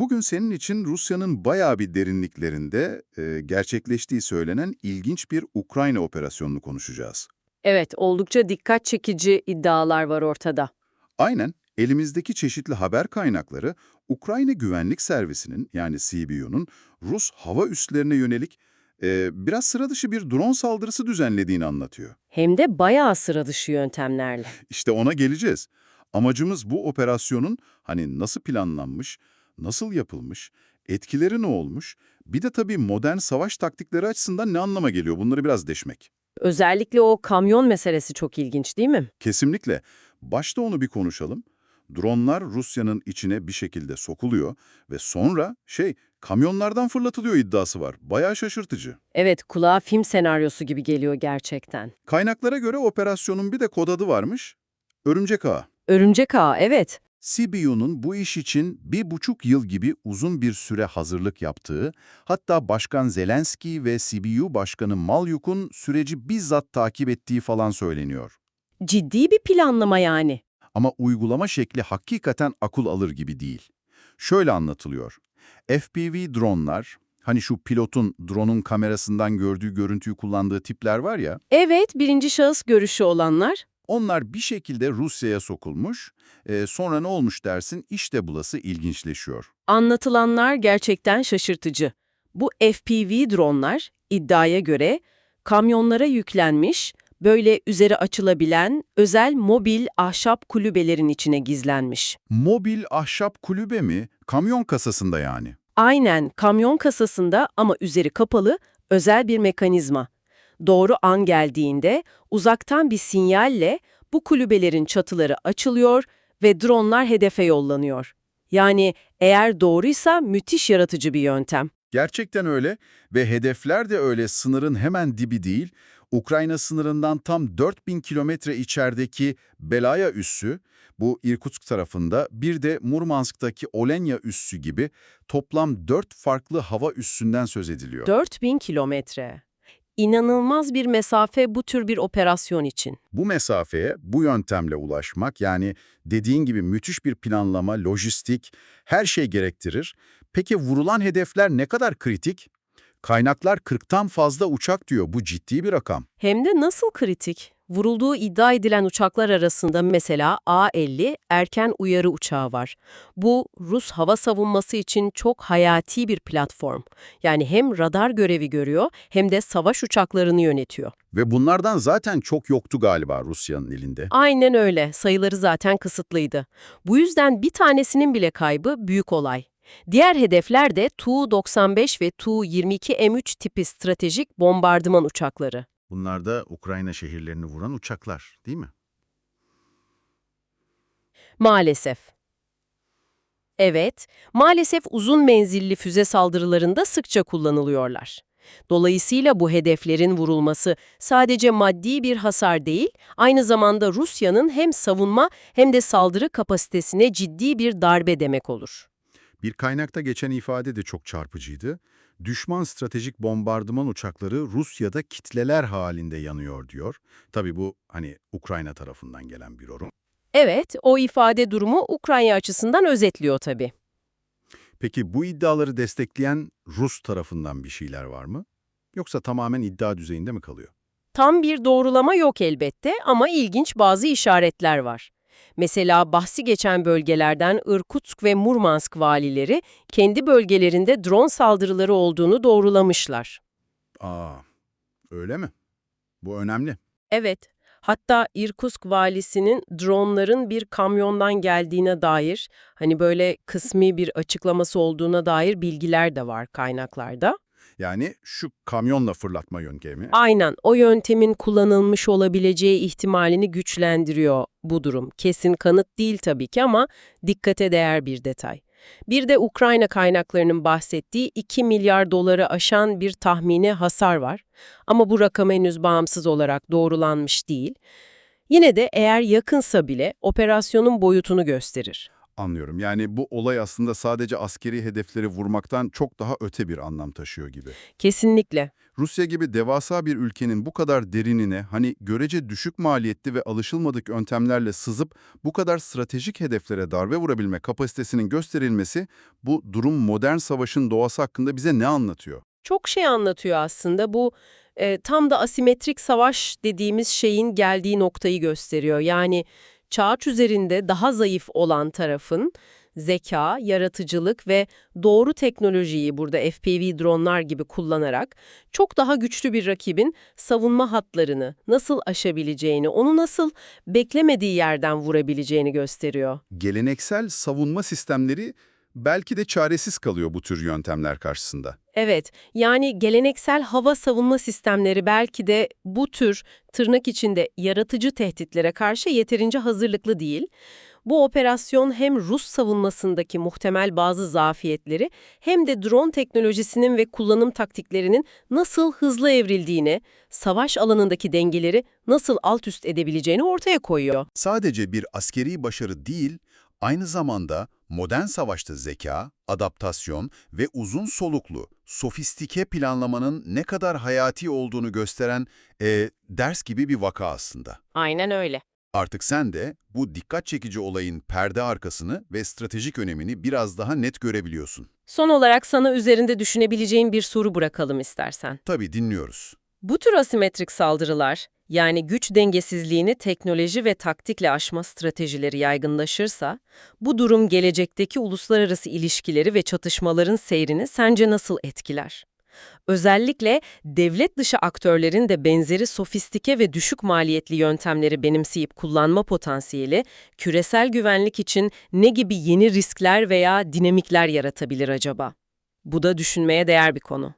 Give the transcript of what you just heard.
Bugün senin için Rusya'nın bayağı bir derinliklerinde e, gerçekleştiği söylenen ilginç bir Ukrayna operasyonunu konuşacağız. Evet, oldukça dikkat çekici iddialar var ortada. Aynen, elimizdeki çeşitli haber kaynakları Ukrayna Güvenlik Servisi'nin yani CBU'nun Rus hava üslerine yönelik e, biraz sıra dışı bir drone saldırısı düzenlediğini anlatıyor. Hem de bayağı sıra dışı yöntemlerle. İşte ona geleceğiz. Amacımız bu operasyonun hani nasıl planlanmış, nasıl yapılmış, etkileri ne olmuş, bir de tabii modern savaş taktikleri açısından ne anlama geliyor bunları biraz deşmek. Özellikle o kamyon meselesi çok ilginç değil mi? Kesinlikle. Başta onu bir konuşalım. Dronlar Rusya'nın içine bir şekilde sokuluyor ve sonra şey kamyonlardan fırlatılıyor iddiası var. Bayağı şaşırtıcı. Evet, kulağa film senaryosu gibi geliyor gerçekten. Kaynaklara göre operasyonun bir de kod adı varmış. Örümcek Ağı. Örümcek ağı, evet. CBU'nun bu iş için bir buçuk yıl gibi uzun bir süre hazırlık yaptığı, hatta Başkan Zelenski ve CBU Başkanı Malyuk'un süreci bizzat takip ettiği falan söyleniyor. Ciddi bir planlama yani. Ama uygulama şekli hakikaten akıl alır gibi değil. Şöyle anlatılıyor. FPV dronlar, hani şu pilotun drone'un kamerasından gördüğü görüntüyü kullandığı tipler var ya, Evet, birinci şahıs görüşü olanlar. Onlar bir şekilde Rusya'ya sokulmuş, e, sonra ne olmuş dersin işte bulası ilginçleşiyor. Anlatılanlar gerçekten şaşırtıcı. Bu FPV dronlar iddiaya göre kamyonlara yüklenmiş, böyle üzeri açılabilen özel mobil ahşap kulübelerin içine gizlenmiş. Mobil ahşap kulübe mi? Kamyon kasasında yani. Aynen kamyon kasasında ama üzeri kapalı özel bir mekanizma. Doğru an geldiğinde uzaktan bir sinyalle bu kulübelerin çatıları açılıyor ve dronlar hedefe yollanıyor. Yani eğer doğruysa müthiş yaratıcı bir yöntem. Gerçekten öyle ve hedefler de öyle sınırın hemen dibi değil, Ukrayna sınırından tam 4000 kilometre içerideki Belaya üssü, bu Irkutsk tarafında, bir de Murmansk'taki Olenya üssü gibi toplam 4 farklı hava üssünden söz ediliyor. 4000 kilometre. İnanılmaz bir mesafe bu tür bir operasyon için. Bu mesafeye bu yöntemle ulaşmak yani dediğin gibi müthiş bir planlama, lojistik, her şey gerektirir. Peki vurulan hedefler ne kadar kritik? Kaynaklar 40'tan fazla uçak diyor. Bu ciddi bir rakam. Hem de nasıl kritik? Vurulduğu iddia edilen uçaklar arasında mesela A-50 erken uyarı uçağı var. Bu Rus hava savunması için çok hayati bir platform. Yani hem radar görevi görüyor hem de savaş uçaklarını yönetiyor. Ve bunlardan zaten çok yoktu galiba Rusya'nın elinde. Aynen öyle. Sayıları zaten kısıtlıydı. Bu yüzden bir tanesinin bile kaybı büyük olay. Diğer hedefler de Tu-95 ve Tu-22M3 tipi stratejik bombardıman uçakları. Bunlar da Ukrayna şehirlerini vuran uçaklar değil mi? Maalesef. Evet, maalesef uzun menzilli füze saldırılarında sıkça kullanılıyorlar. Dolayısıyla bu hedeflerin vurulması sadece maddi bir hasar değil, aynı zamanda Rusya'nın hem savunma hem de saldırı kapasitesine ciddi bir darbe demek olur. Bir kaynakta geçen ifade de çok çarpıcıydı. Düşman stratejik bombardıman uçakları Rusya'da kitleler halinde yanıyor diyor. Tabii bu hani Ukrayna tarafından gelen bir yorum. Evet, o ifade durumu Ukrayna açısından özetliyor tabii. Peki bu iddiaları destekleyen Rus tarafından bir şeyler var mı? Yoksa tamamen iddia düzeyinde mi kalıyor? Tam bir doğrulama yok elbette ama ilginç bazı işaretler var. Mesela bahsi geçen bölgelerden Irkutsk ve Murmansk valileri kendi bölgelerinde drone saldırıları olduğunu doğrulamışlar. Aa, öyle mi? Bu önemli. Evet, hatta Irkutsk valisinin dronların bir kamyondan geldiğine dair, hani böyle kısmi bir açıklaması olduğuna dair bilgiler de var kaynaklarda. Yani şu kamyonla fırlatma yöntemi. Aynen, o yöntemin kullanılmış olabileceği ihtimalini güçlendiriyor bu durum. Kesin kanıt değil tabii ki ama dikkate değer bir detay. Bir de Ukrayna kaynaklarının bahsettiği 2 milyar doları aşan bir tahmini hasar var. Ama bu rakam henüz bağımsız olarak doğrulanmış değil. Yine de eğer yakınsa bile operasyonun boyutunu gösterir. Anlıyorum. Yani bu olay aslında sadece askeri hedefleri vurmaktan çok daha öte bir anlam taşıyor gibi. Kesinlikle. Rusya gibi devasa bir ülkenin bu kadar derinine, hani görece düşük maliyetli ve alışılmadık yöntemlerle sızıp bu kadar stratejik hedeflere darbe vurabilme kapasitesinin gösterilmesi, bu durum modern savaşın doğası hakkında bize ne anlatıyor? Çok şey anlatıyor aslında. Bu e, tam da asimetrik savaş dediğimiz şeyin geldiği noktayı gösteriyor. Yani çağaç üzerinde daha zayıf olan tarafın zeka, yaratıcılık ve doğru teknolojiyi burada FPV dronlar gibi kullanarak çok daha güçlü bir rakibin savunma hatlarını nasıl aşabileceğini, onu nasıl beklemediği yerden vurabileceğini gösteriyor. Geleneksel savunma sistemleri belki de çaresiz kalıyor bu tür yöntemler karşısında. Evet, yani geleneksel hava savunma sistemleri belki de bu tür tırnak içinde yaratıcı tehditlere karşı yeterince hazırlıklı değil. Bu operasyon hem Rus savunmasındaki muhtemel bazı zafiyetleri hem de drone teknolojisinin ve kullanım taktiklerinin nasıl hızlı evrildiğini, savaş alanındaki dengeleri nasıl alt üst edebileceğini ortaya koyuyor. Sadece bir askeri başarı değil, aynı zamanda modern savaşta zeka, adaptasyon ve uzun soluklu, sofistike planlamanın ne kadar hayati olduğunu gösteren e, ders gibi bir vaka aslında. Aynen öyle. Artık sen de bu dikkat çekici olayın perde arkasını ve stratejik önemini biraz daha net görebiliyorsun. Son olarak sana üzerinde düşünebileceğin bir soru bırakalım istersen. Tabii dinliyoruz. Bu tür asimetrik saldırılar, yani güç dengesizliğini teknoloji ve taktikle aşma stratejileri yaygınlaşırsa, bu durum gelecekteki uluslararası ilişkileri ve çatışmaların seyrini sence nasıl etkiler? Özellikle devlet dışı aktörlerin de benzeri sofistike ve düşük maliyetli yöntemleri benimseyip kullanma potansiyeli, küresel güvenlik için ne gibi yeni riskler veya dinamikler yaratabilir acaba? Bu da düşünmeye değer bir konu.